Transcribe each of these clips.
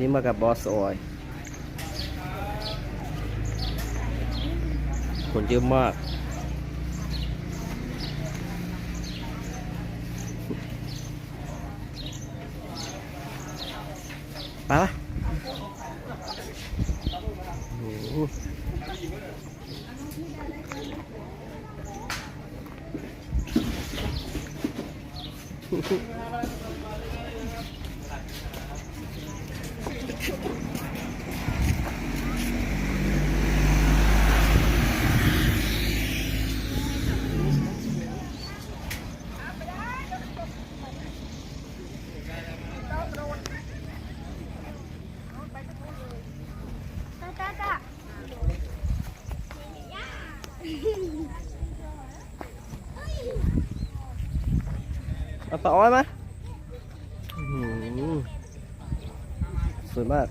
นี่มากับบอสออยคนเยอะมากไปปะโอ้ เอาปลาอ้อยมาอื้อหือสวยมาก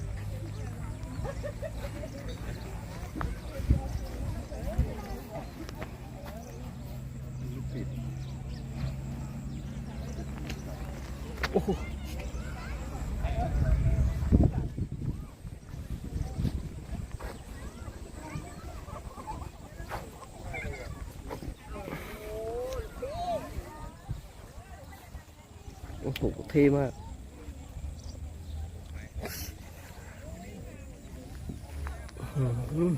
โอ้ โหโอ้โหเท่มากอื้อหือ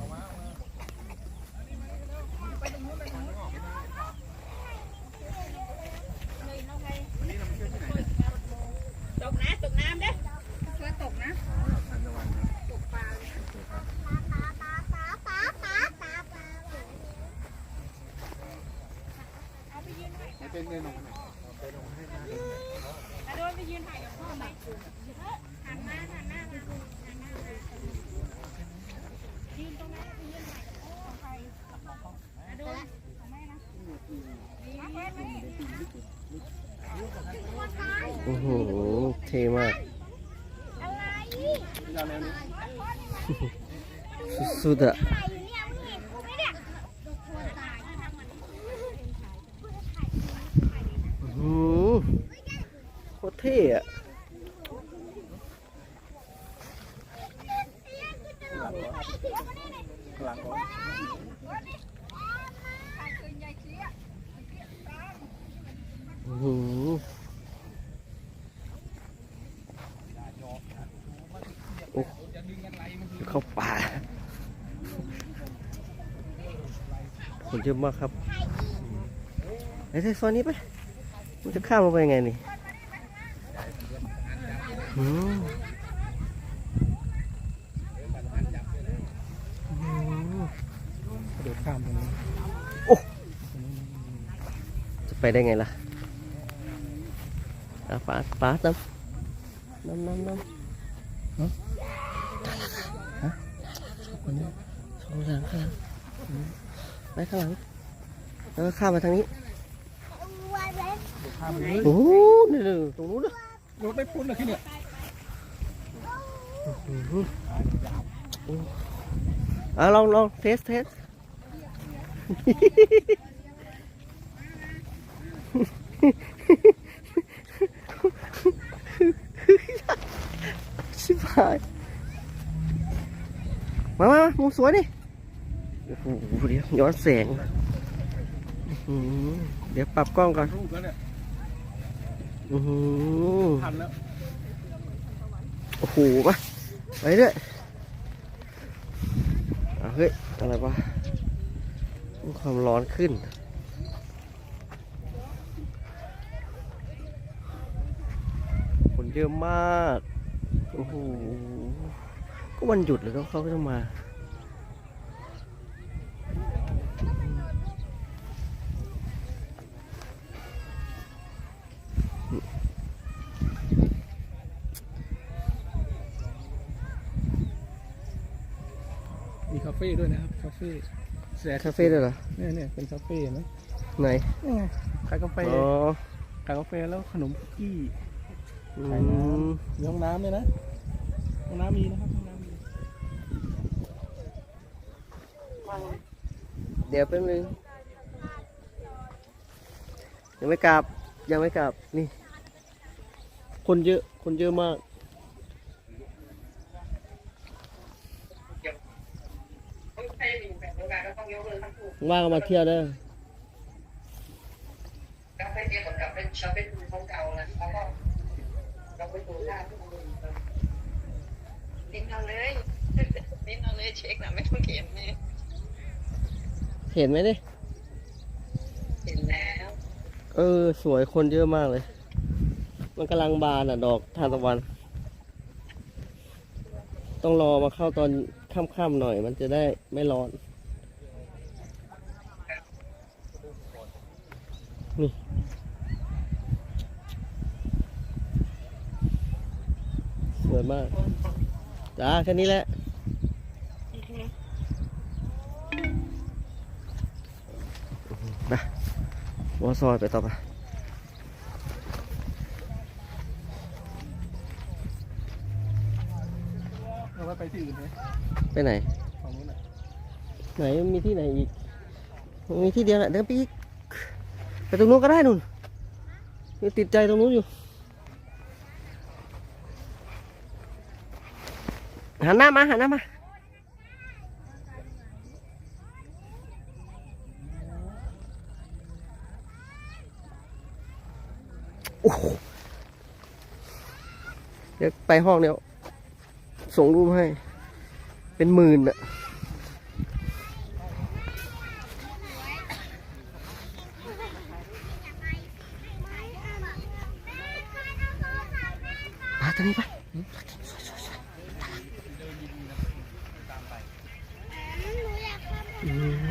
ตกนะตกน้ำเด้ช่วยตกนะ ตกปลาเอา โดนไปยืนถ่ายกับพ่อหน่อยหันหน้าหันหน้ามาหันหน้ามายืนตรงนั้นไปยืนถ่ายกับพ่อใครเอาโดนของแม่นะมาเพื่อนมานี่โอ้โห เท่มากสุดๆอะอื้อหือโคตร เท่อะหือโอ้เข้าป่าคนเยอะมากครับไอ้ไอ้ซอยนี้ไปมันจะข้ามลงไปยังไงนี่ อืมอืมเดี๋ยวข้ามตรงนี้จะไปได้ไงล่ะอะป้าป้าน้ำน้ำน้ำน้ำคนนี้สองหลังข้างหลังอืมไปข้างหลังแล้วก็ข้ามมาทางนี้ข้ามไปเลยโอ้โหนี่นี่ตรงนู้นนะ รถไม่พ้นเลยที่เนี่ยอื้อหือลองลองเทสเทสชิบหายมามามุมสวยนี่โอ้โหเดี๋ยวย้อนแสง เดี๋ยวปรับกล้องก่อน อือหือทันแล้วโอ้โหไปไปเรื่อยเอาเฮ้ย อะไรวะมีความร้อนขึ้น คนเยอะมาก โอ้โห ก็วันหยุดเลยต้องเขาก็จะมา มีคาเฟ่ด้วยนะครับคาเฟ่แสคาเฟ่ด้วยเหรอ เนี่ยเนี่ยเป็นคาเฟ่เห็นไหมไหน นี่ไงขายกาแฟอ๋อขายกาแฟแล้วขนมคุกกี้อืขายน้มมีห้องน้ำด้วยนะห้องน้ำมีนะครับห้องน้ำมีเดี๋ยวแป๊บนึง ยังไม่กลับ ยังไม่กลับ นี่ คนเยอะ คนเยอะมาก ว่างก็มาเที่ยวเด้อกลับไปเดียวกับกลับไปชอบไปดูของเก่านะเขาก็เราไปดูหน้าทุกคนดิ้นเอาเลยดิ้นเอาเลยเช็คนะไม่ต้องเขียนเนี่ยเห็นไหมดิเห็นแล้ว เออ สวยคนเยอะมากเลย มันกำลังบานอะ ดอกทานตะวัน ต้องรอมาเข้าตอนค่ำๆหน่อย มันจะได้ไม่ร้อน นี่สวยมากจ้าแค่นี้แหละไปวอซอยไปต่อไปเราว่าไปที่อื่นไหมไปไหนฝั่งนู้นน่ะไหนมีที่ไหนอีก มีที่เดียวแหละเดินไปอีก ไปตรงนู้นก็ได้นุ่นยังติดใจตรงนู้นอยู่ หันหน้ามาหันหน้ามาโอ้โหเดี๋ยวไปห้องเดี๋ยวส่งรูปให้ เป็นหมื่นอะ ตันี้ปะอืม